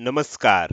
नमस्कार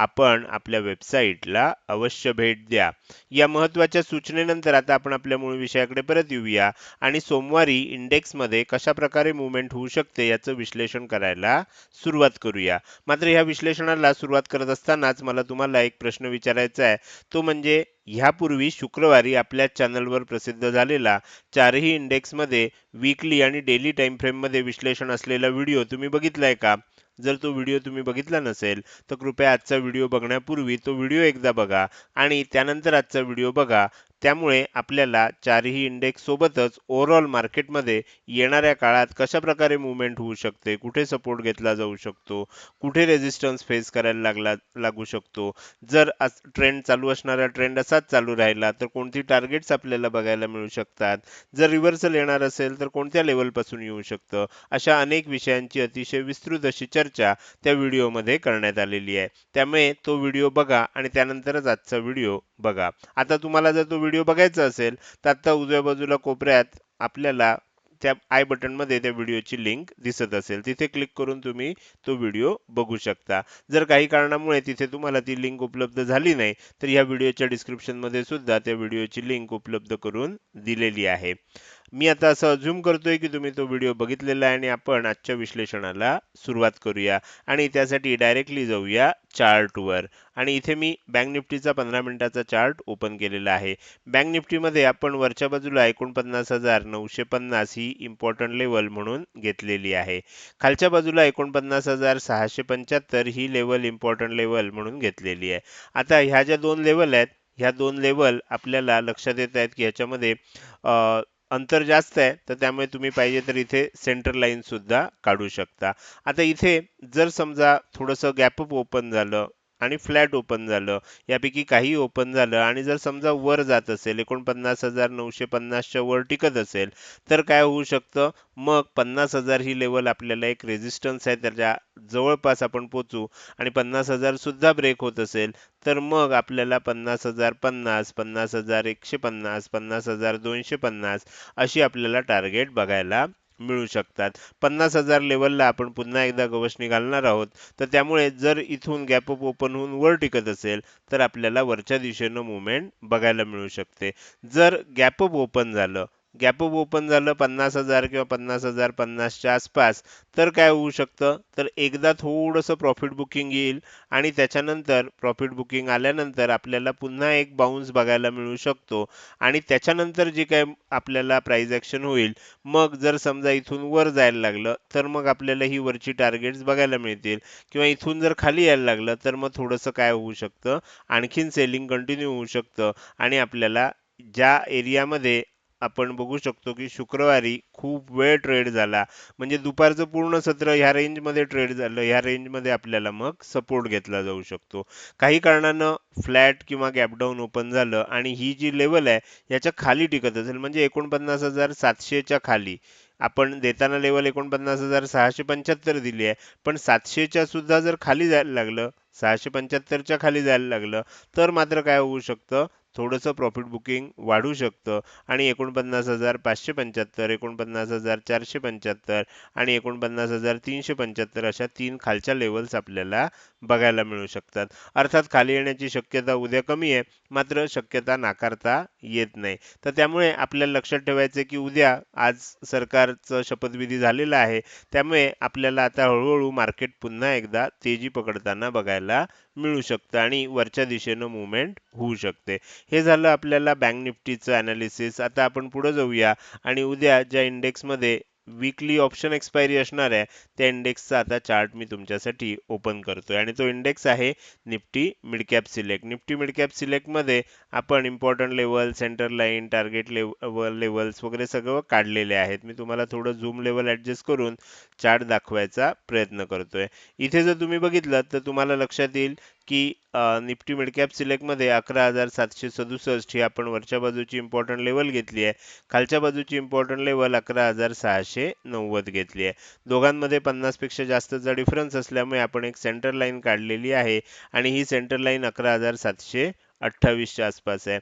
आपण आपल्या वेबसाईटला अवश्य भेट द्या. या महत्त्वाच्या सूचनेनंतर आता आपण आपल्या मूळ विषयाकडे परत येऊया आणि सोमवारी इंडेक्समध्ये कशाप्रकारे मुवमेंट होऊ शकते याचं विश्लेषण करायला सुरुवात करूया. मात्र ह्या विश्लेषणाला सुरुवात करत असतानाच मला तुम्हाला एक प्रश्न विचारायचा आहे. तो म्हणजे ह्यापूर्वी शुक्रवारी आपल्या चॅनलवर प्रसिद्ध झालेला चारही इंडेक्समध्ये वीकली आणि डेली टाईम फ्रेममध्ये विश्लेषण असलेला व्हिडिओ तुम्ही बघितलाय का? जर तो व्हिडिओ तुम्ही बघितला नसेल तर कृपया आजचा व्हिडिओ बघण्यापूर्वी तो व्हिडिओ एकदा बघा आणि त्यानंतर आजचा व्हिडिओ बघा. त्यामुळे आपल्याला चारही इंडेक्स सोबतच ओव्हरऑल मार्केटमध्ये येणाऱ्या काळात कशा प्रकारे मुवमेंट होऊ शकते कुठे सपोर्ट घेतला जाऊ शकतो कुठे रेजिस्टन्स फेस करायला लागला लागू शकतो. जर ट्रेंड चालू असणारा ट्रेंड असाच चालू राहिला तर कोणती टार्गेट्स आपल्याला बघायला मिळू शकतात? जर रिव्हर्सल येणार असेल तर कोणत्या लेवलपासून येऊ शकतं? अशा अनेक विषयांची अतिशय विस्तृत अशी चर्चा त्या व्हिडिओमध्ये करण्यात आलेली आहे. त्यामुळे तो व्हिडिओ बघा आणि त्यानंतरच आजचा व्हिडिओ बघा. आता तुम्हाला जर तो व्हिडिओ बघायचा असेल तर आता उजव्या बाजूला कोपऱ्यात आपल्याला त्या आय बटनमध्ये त्या व्हिडिओची लिंक दिसत असेल. तिथे क्लिक करून तुम्ही तो व्हिडिओ बघू शकता. जर काही कारणामुळे तिथे तुम्हाला ती लिंक उपलब्ध झाली नाही तर या व्हिडिओच्या डिस्क्रिप्शनमध्ये सुद्धा त्या व्हिडिओची लिंक उपलब्ध करून दिलेली आहे. मी आता असं झूम करतोय की तुम्ही तो व्हिडिओ बघितलेला आहे आणि आपण आजच्या विश्लेषणाला सुरुवात करूया. आणि त्यासाठी डायरेक्टली जाऊया चार्टवर आणि इथे मी बँक निफ्टीचा पंधरा मिनिटाचा चार्ट ओपन केलेला आहे. बँक निफ्टीमध्ये आपण वरच्या बाजूला एकोणपन्नास हजार नऊशे पन्नास ही इम्पॉर्टंट लेवल म्हणून घेतलेली आहे. खालच्या बाजूला एकोणपन्नास हजार सहाशे पंच्याहत्तर ही लेवल इम्पॉर्टंट लेवल म्हणून घेतलेली आहे. आता ह्या ज्या दोन लेवल आहेत ह्या दोन लेवल आपल्याला लक्षात येत आहेत की ह्याच्यामध्ये अंतर जास्त आहे तर त्यामुळे तुम्ही पाहिजे तर इथे सेंटर लाईन सुद्धा काढू शकता. आता इथे जर समजा थोडंसं गॅपअप ओपन झालं आणि फ्लॅट ओपन झालं. यापैकी काही ओपन झालं आणि जर समजा वर जात असेल एकोणपन्नास हजार नऊशे पन्नासच्या वर टिकत असेल तर काय होऊ शकतं? मग पन्नास हजार ही लेवल आपल्याला एक रेजिस्टन्स आहे त्याच्या जवळपास आपण पोचू आणि पन्नास हजार सुद्धा ब्रेक होत असेल तर मग आपल्याला पन्नास हजार पन्नास पन्नास हजार एकशे पन्नास पन्नास हजार दोनशे पन्नास अशी आपल्याला टार्गेट बघायला मिळू शकतात. पन्नास हजार लेवलला आपण पुन्हा एकदा गवसणी घालणार आहोत. तर त्यामुळे जर इथून गॅपअप ओपन होऊन वर टिकत असेल तर आपल्याला वरच्या दिशेनं मुवमेंट बघायला मिळू शकते. जर गॅपअप ओपन झालं गॅपअप ओपन झालं पन्नास हजार किंवा पन्नास हजार पन्नासच्या आसपास. तर काय होऊ शकतं? तर एकदा थोडंसं प्रॉफिट बुकिंग येईल आणि त्याच्यानंतर प्रॉफिट बुकिंग आल्यानंतर आपल्याला पुन्हा एक बाउन्स बघायला मिळू शकतो. आणि त्याच्यानंतर जे काय आपल्याला प्राईज ॲक्शन होईल मग जर समजा इथून वर जायला लागलं तर मग आपल्याला ही वरची टार्गेट्स बघायला मिळतील. किंवा इथून जर खाली यायला लागलं तर मग थोडंसं काय होऊ शकतं? आणखीन सेलिंग कंटिन्यू होऊ शकतं. आणि आपल्याला ज्या एरियामध्ये आपण बघू शकतो की शुक्रवारी खूप वेळ ट्रेड झाला. म्हणजे दुपारचं पूर्ण सत्र ह्या रेंजमध्ये ट्रेड झालं ह्या रेंजमध्ये आपल्याला मग सपोर्ट घेतला जाऊ शकतो. काही कारणानं फ्लॅट किंवा गॅपडाऊन ओपन झालं आणि ही जी लेवल आहे याच्या खाली टिकत असेल. म्हणजे एकोणपन्नास हजार सातशेच्या खाली. आपण देताना लेवल एकोणपन्नास हजार सहाशे पंच्याहत्तर दिली आहे. पण सातशेच्या सुद्धा जर खाली जायला लागलं सहाशे पंच्याहत्तरच्या खाली जायला लागलं तर मात्र काय होऊ शकतं? थोडंसं प्रॉफिट बुकिंग वाढू शकतं. आणि एकोणपन्नास हजार पाचशे पंच्याहत्तर एकोणपन्नास हजार चारशे पंच्याहत्तर आणि एकोणपन्नास हजार तीनशे पंच्याहत्तर अशा तीन खालच्या लेवल्स आपल्याला बघायला मिळू शकतात. अर्थात खाली येण्याची शक्यता उद्या कमी आहे मात्र शक्यता नाकारता येत नाही. तर त्यामुळे आपल्याला लक्षात ठेवायचं की उद्या आज सरकारचं शपथविधी झालेला आहे. त्यामुळे आपल्याला आता हळूहळू मार्केट पुन्हा एकदा तेजी पकडताना बघायला मिळू शकतं आणि वरच्या दिशेनं मुवमेंट होऊ शकते. हे झालं आपल्याला बँक निफ्टीचं अनालिसिस आता आपण पुढे जाऊया आणि उद्या ज्या इंडेक्समध्ये वीकली ऑप्शन एक्सपायरी असणार आहे त्या इंडेक्सचा आता चार्ट मी तुमच्यासाठी ओपन करतोय. आणि तो इंडेक्स आहे Nifty midcap select Nifty midcap सिलेक्टमध्ये आपण important level centre line target level levels वगैरे सगळं काढलेले आहेत. मी तुम्हाला थोडं झूम लेवल ॲडजस्ट करून चार्ट दाखवायचा प्रयत्न करतोय. इथे जर तुम्ही बघितलं तर तुम्हाला लक्षात येईल की निफ्टी मिडकॅप सिलेक्टमध्ये अकरा हजार सातशे सदुसष्ट ही आपण वरच्या बाजूची इम्पॉर्टंट लेवल घेतली आहे. खालच्या बाजूची इम्पॉर्टंट लेवल अकरा हजार सहाशे नव्वद घेतली आहे. दोघांमध्ये पन्नासपेक्षा जास्तचा डिफरन्स असल्यामुळे आपण एक सेंटर लाईन काढलेली आहे आणि ही सेंटर लाईन अकरा हजार सातशे अठ्ठावीसच्या आसपास आहे.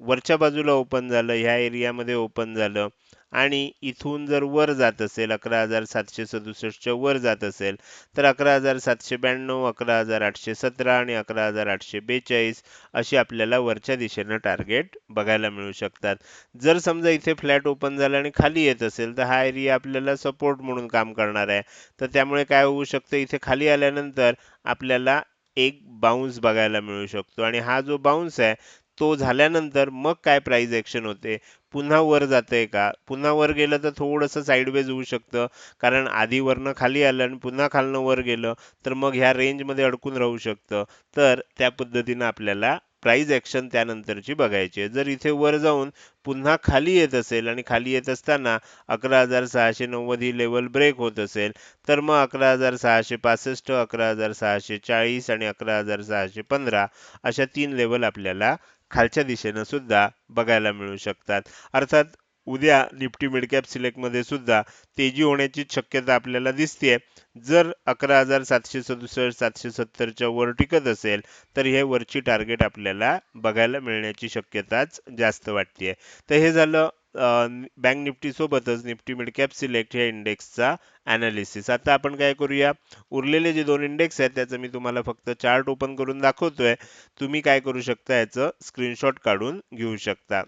वरच्या बाजूला ओपन झालं ह्या एरियामध्ये ओपन झालं आणि इथून जर वर जात असेल अकरा हजार सातशे सदुसष्टच्या वर जात असेल तर अकरा हजार सातशे ब्याण्णव अकरा हजार आठशे सतरा आणि अकरा हजार आठशे बेचाळीस अशी आपल्याला वरच्या दिशेनं टार्गेट बघायला मिळू शकतात. जर समजा इथे फ्लॅट ओपन झाला आणि खाली येत असेल तर हा एरिया आपल्याला सपोर्ट म्हणून काम करणार आहे. तर त्यामुळे काय होऊ शकतं इथे खाली आल्यानंतर आपल्याला एक बाउन्स बघायला मिळू शकतो. आणि हा जो बाउन्स आहे तो झाल्यानंतर मग काय प्राईज ॲक्शन होते? पुन्हा वर जाते का? पुन्हा वर गेलं तर थोडंसं साईडवेज होऊ शकतं. कारण आधी वरनं खाली आलं आणि पुन्हा खालनं वर गेलं तर मग ह्या रेंजमध्ये अडकून राहू शकतं. तर त्या पद्धतीनं आपल्याला प्राईज ॲक्शन त्यानंतरची बघायची आहे. जर इथे वर जाऊन पुन्हा खाली येत असेल आणि खाली येत असताना अकरा हजार सहाशे नव्वद ही लेवल ब्रेक होत असेल तर मग अकरा हजार सहाशे पासष्ट अकरा हजार सहाशे चाळीस आणि अकरा हजार सहाशे पंधरा अशा तीन लेवल आपल्याला खालच्या दिशेनं सुद्धा बघायला मिळू शकतात. अर्थात उद्या निफ्टी मिडकॅप सिलेक्टमध्ये सुद्धा तेजी होण्याची शक्यता आपल्याला दिसते जर अकरा हजार सातशे सदुसष्ट सातशे सत्तरच्या वर टिकत असेल तर हे वरची टार्गेट आपल्याला बघायला मिळण्याची शक्यताच जास्त वाटते तर हे झालं बँक निफ्टीसोबतच निफ्टी मिडकॅप सिलेक्ट या इंडेक्सचा ॲनालिसिस आता आपण काय करूया? उरलेले जे दोन इंडेक्स आहेत त्याचं मी तुम्हाला फक्त चार्ट ओपन करून दाखवतोय. तुम्ही काय करू शकता याचं स्क्रीनशॉट काढून घेऊ शकता.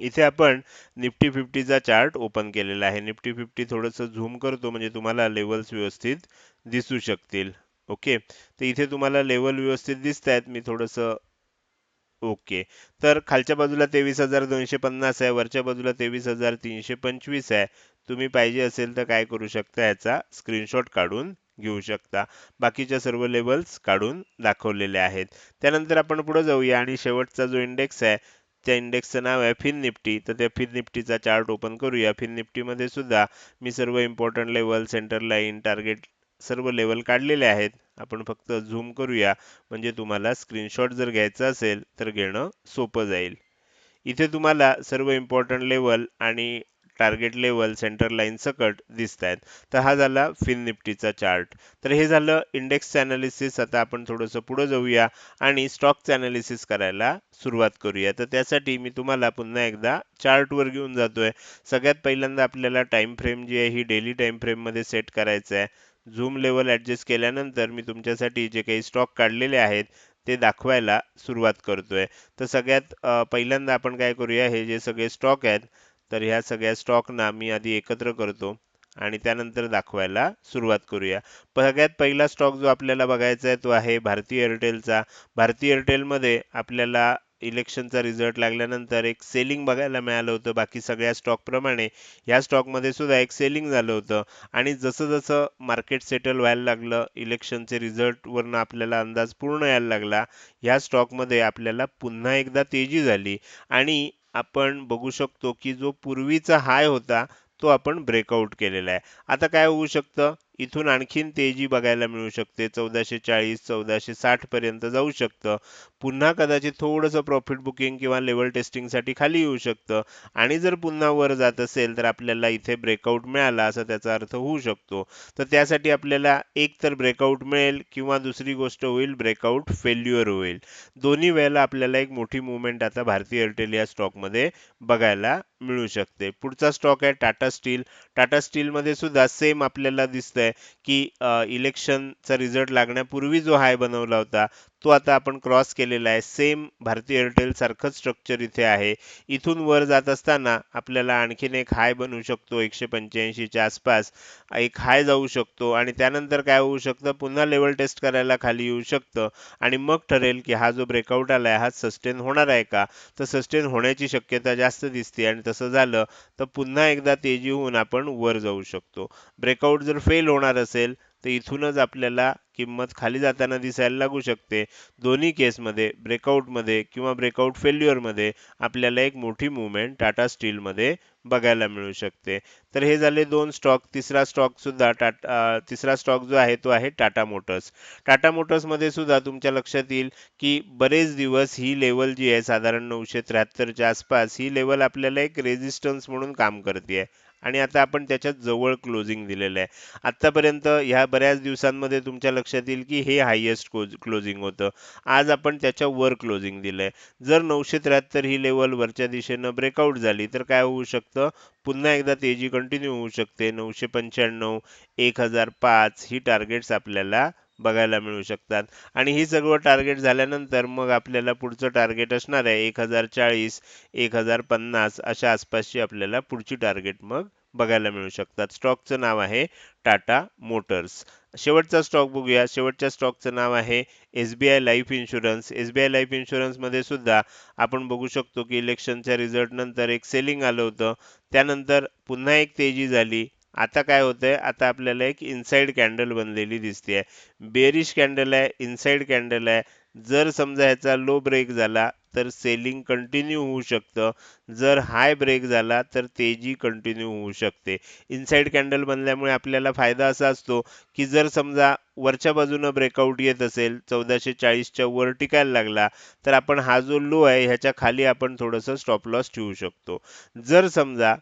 इथे आपण निफ्टी फिफ्टीचा चार्ट ओपन केलेला आहे. निफ्टी फिफ्टी थोडंसं झूम करतो म्हणजे तुम्हाला लेवल्स व्यवस्थित दिसू शकतील. ओके? तर इथे तुम्हाला लेवल व्यवस्थित दिसत आहेत मी थोडंसं ओके. तर खालच्या बाजूला तेवीस हजार दोनशे पन्नास आहे वरच्या बाजूला तेवीस हजार तीनशे पंचवीस आहे. तुम्ही पाहिजे असेल तर काय करू शकता याचा स्क्रीनशॉट काढून घेऊ शकता. बाकीच्या सर्व लेवल्स काढून दाखवलेले आहेत. त्यानंतर आपण पुढे जाऊया आणि शेवटचा जो इंडेक्स आहे त्या इंडेक्सचं नाव आहे फिन निफ्टी तर त्या फिन निफ्टीचा चार्ट ओपन करूया. फिन निफ्टीमध्ये सुद्धा मी सर्व important level centre line target सर्व लेवल काढलेले आहेत. आपण फक्त झूम करूया. म्हणजे तुम्हाला स्क्रीनशॉट जर घ्यायचा असेल तर घेणं सोपं जाईल. इथे तुम्हाला सर्व इम्पॉर्टंट लेवल आणि टार्गेट लेवल सेंटर लाईन सकट दिसत आहेत तर हा झाला फिन निफ्टीचा चार्ट तर हे झालं इंडेक्स अनालिसिस आता आपण थोडंसं पुढं जाऊया आणि स्टॉकचं अनालिसिस करायला सुरुवात करूया. तर त्यासाठी मी तुम्हाला पुन्हा एकदा चार्टवर घेऊन जातोय. सगळ्यात पहिल्यांदा आपल्याला टाइम फ्रेम जी आहे ही डेली टाइम फ्रेममध्ये सेट करायचं आहे. झूम लेवल ॲडजस्ट केल्यानंतर मी तुमच्यासाठी जे काही स्टॉक काढलेले आहेत ते दाखवायला सुरुवात करतोय. तर सगळ्यात पहिल्यांदा आपण काय करूया हे जे सगळे स्टॉक आहेत तर ह्या सगळ्या स्टॉकना मी आधी एकत्र करतो आणि त्यानंतर दाखवायला सुरुवात करूया. सगळ्यात पहिला स्टॉक जो आपल्याला बघायचा आहे तो आहे भारतीय एअरटेलचा भारतीय एअरटेलमध्ये आपल्याला इलेक्शनचा रिझल्ट लागल्यानंतर एक सेलिंग बघायला मिळालं होतं. बाकी सगळ्या स्टॉकप्रमाणे या स्टॉकमध्ये सुद्धा एक सेलिंग झालं होतं. आणि जसं जसं मार्केट सेटल व्हायला लागलं इलेक्शनचे रिझल्टवरनं आपल्याला अंदाज पूर्ण यायला लागला ह्या स्टॉकमध्ये आपल्याला पुन्हा एकदा तेजी झाली. आणि आपण बघू शकतो की जो पूर्वीचा हाय होता तो आपण ब्रेकआउट केलेला आहे. आता काय होऊ शकतं? इथून आणखीन तेजी बघायला मिळू शकते. चौदाशे चाळीस चौदाशे साठ पर्यंत जाऊ शकतं. पुन्हा कदाचित थोडंसं प्रॉफिट बुकिंग किंवा लेवल टेस्टिंगसाठी खाली येऊ शकतं. आणि जर पुन्हा वर जात असेल तर आपल्याला इथे ब्रेकआउट मिळाला असा त्याचा अर्थ होऊ शकतो. तर त्यासाठी आपल्याला एक तर ब्रेकआउट मिळेल किंवा दुसरी गोष्ट होईल ब्रेकआउट फेल्युअर होईल. दोन्ही वेळेला आपल्याला एक मोठी मुवमेंट आता भारतीय एअरटेल या स्टॉकमध्ये बघायला मिळू शकते. पुढचा स्टॉक आहे टाटा स्टील टाटा स्टीलमध्ये सुद्धा सेम आपल्याला दिसतंय. की इलेक्शनचा रिझल्ट लागण्यापूर्वी जो हाय बनवला होता तो आता आपण क्रॉस केलेला आहे. सेम भारतीय एअरटेल सारखंच स्ट्रक्चर इथे आहे. इथून वर जात असताना आपल्याला आणखीन एक हाय बनवू शकतो एकशे पंच्याऐंशीच्या आसपास. एक हाय जाऊ शकतो आणि त्यानंतर काय होऊ शकतं? पुन्हा लेवल टेस्ट करायला खाली येऊ शकतं. आणि मग ठरेल की हा जो ब्रेकआउट आला आहे हा सस्टेन होणार आहे का? तर सस्टेन होण्याची शक्यता जास्त दिसते आणि तसं झालं तर पुन्हा एकदा तेजी होऊन आपण वर जाऊ शकतो. ब्रेकआउट जर फेल होणार असेल तर इथूनच आपल्याला किंमत खाली जाताना दिसायला लागू शकते. दोन्ही केसमध्ये ब्रेकआउटमध्ये किंवा ब्रेकआउट फेल्युअरमध्ये आपल्याला एक मोठी मुवमेंट टाटा स्टीलमध्ये बघायला मिळू शकते. तर हे झाले दोन स्टॉक तिसरा स्टॉक सुद्धा टाटा तिसरा स्टॉक जो आहे तो आहे टाटा मोटर्स टाटा मोटर्समध्ये सुद्धा तुमच्या लक्षात येईल की बरेच दिवस ही लेवल जी आहे साधारण नऊशे त्र्याहत्तरच्या आसपास ही लेवल आपल्याला एक रेझिस्टन्स म्हणून काम करते आणि आता आपण त्याच्याजवळ क्लोजिंग दिलेलं आहे. आतापर्यंत ह्या बऱ्याच दिवसांमध्ये तुमच्या लक्षात येईल की हे हायेस्ट क्लोजिंग होतं. आज आपण त्याच्या वर क्लोजिंग दिलंय. जर नऊशे त्र्याहत्तर ही लेवल वरच्या दिशेनं ब्रेकआउट झाली तर काय होऊ शकतं? पुन्हा एकदा तेजी कंटिन्यू होऊ शकते. नऊशे पंच्याण्णव एक हजार पाच ही टार्गेट्स आपल्याला बघायला मिळू शकतात. आणि ही सगळं टार्गेट झाल्यानंतर मग आपल्याला पुढचं टार्गेट असणार आहे एक हजार चाळीस एक हजार पन्नास अशा आसपासची आपल्याला पुढची टार्गेट मग बघायला मिळू शकतात. स्टॉकचं नाव आहे टाटा मोटर्स. शेवटचा स्टॉक बघूया. शेवटच्या स्टॉकचं नाव आहे S B I life insurance. S B I life इन्शुरन्समध्ये सुद्धा आपण बघू शकतो की इलेक्शनच्या रिझल्ट नंतर एक सेलिंग आलं होतं. त्यानंतर पुन्हा एक तेजी झाली. आता काय होतंय? आता आपल्याला एक इनसाइड कॅन्डल बनलेली दिसते आहे बेरिश कॅन्डल आहे इनसाइड कॅन्डल आहे. जर समजा ह्याचा लो ब्रेक झाला तर सेलिंग कंटिन्यू होऊ शकतं. जर हाय ब्रेक झाला तर तेजी कंटिन्यू होऊ शकते. इनसाइड कॅन्डल बनल्यामुळे आपल्याला फायदा असा असतो की जर समजा वरच्या बाजूनं ब्रेकआउट येत असेल चौदाशे चाळीसच्या वर टिकायला लागला तर आपण हा जो लो आहे ह्याच्या खाली आपण थोडंसं स्टॉप लॉस ठेवू शकतो. जर समजा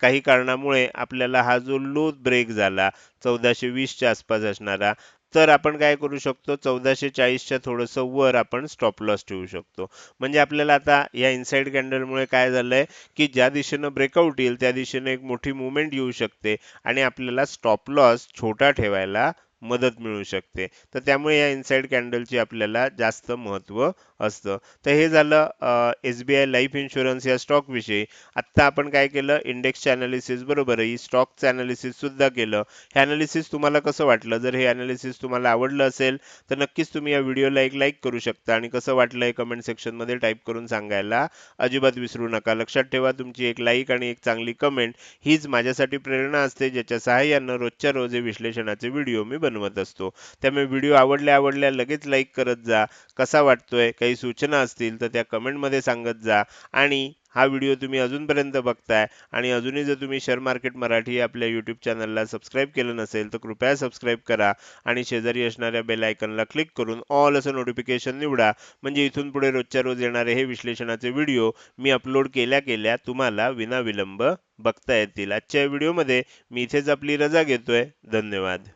काही कारणामुळे आपल्याला हा जो लो ब्रेक झाला चौदाशे वीसच्या आसपास असणारा तर आपण काय करू शकतो? चौदाशे चाळीसच्या थोडंसं वर आपण स्टॉप लॉस ठेवू शकतो. म्हणजे आपल्याला आता या इनसाईड कॅन्डलमुळे काय झालंय की ज्या दिशेनं ब्रेकआउट येईल त्या दिशेनं एक मोठी मुवमेंट येऊ शकते आणि आपल्याला स्टॉप लॉस छोटा ठेवायला मदत मिळू शकते. तर त्यामुळे या इनसाईड कॅन्डलची आपल्याला जास्त महत्त्व असतं. तर हे झालं S B I life insurance या स्टॉक विषयी. आत्ता आपण काय केलं? इंडेक्सचे अनालिसिस बरोबरही स्टॉकचं अनालिसिससुद्धा केलं. हे अनालिसिस तुम्हाला कसं वाटलं? जर हे अनालिसिस तुम्हाला आवडलं असेल तर नक्कीच तुम्ही या व्हिडिओला एक लाईक करू शकता. आणि कसं वाटलं हे कमेंट सेक्शनमध्ये टाईप करून सांगायला अजिबात विसरू नका. लक्षात ठेवा तुमची एक लाईक आणि एक चांगली कमेंट हीच माझ्यासाठी प्रेरणा असते ज्याच्या सहाय्यानं रोजच्या रोज हे विश्लेषणाचे व्हिडिओ मी बनवत असतो. त्यामुळे व्हिडिओ आवडल्या आवडल्या लगेच लाईक करत जा. कसा वाटतोय? काही सूचना असतील तर त्या कमेंटमध्ये सांगत जा. आणि हा व्हिडिओ तुम्ही अजूनपर्यंत बघताय आणि अजूनही जर तुम्ही शेअर मार्केट मराठी आपल्या यूट्यूब चॅनलला सबस्क्राईब केलं नसेल तर कृपया सबस्क्राईब करा आणि शेजारी असणाऱ्या बेल आयकनला क्लिक करून ऑल असं नोटिफिकेशन निवडा. म्हणजे इथून पुढे रोजच्या रोज येणारे हे विश्लेषणाचे व्हिडिओ मी अपलोड केल्या केल्या तुम्हाला विनाविलंब बघता येतील. आजच्या व्हिडिओमध्ये मी इथेच आपली रजा घेतोय. धन्यवाद.